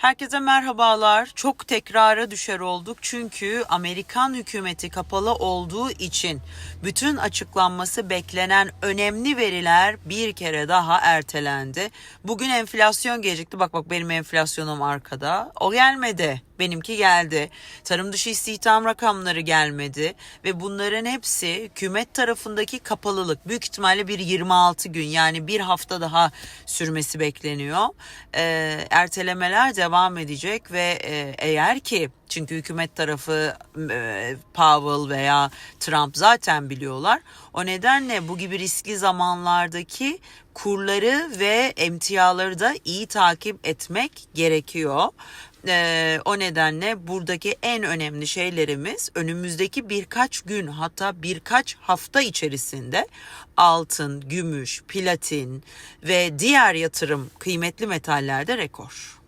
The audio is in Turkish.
Herkese merhabalar. Çok tekrara düşer olduk çünkü Amerikan hükümeti kapalı olduğu için bütün açıklanması beklenen önemli veriler bir kere daha ertelendi. Bugün enflasyon gelecekti. Bak bak benim enflasyonum arkada. O gelmedi. Benimki geldi. Tarım dışı istihdam rakamları gelmedi ve bunların hepsi hükümet tarafındaki kapalılık. Büyük ihtimalle bir 26 gün yani bir hafta daha sürmesi bekleniyor. Ee, ertelemeler devam edecek ve e, eğer ki çünkü hükümet tarafı e, Powell veya Trump zaten biliyorlar. O nedenle bu gibi riskli zamanlardaki kurları ve emtiaları da iyi takip etmek gerekiyor. Ee, o nedenle buradaki en önemli şeylerimiz önümüzdeki birkaç gün hatta birkaç hafta içerisinde altın, gümüş, platin ve diğer yatırım kıymetli metallerde rekor.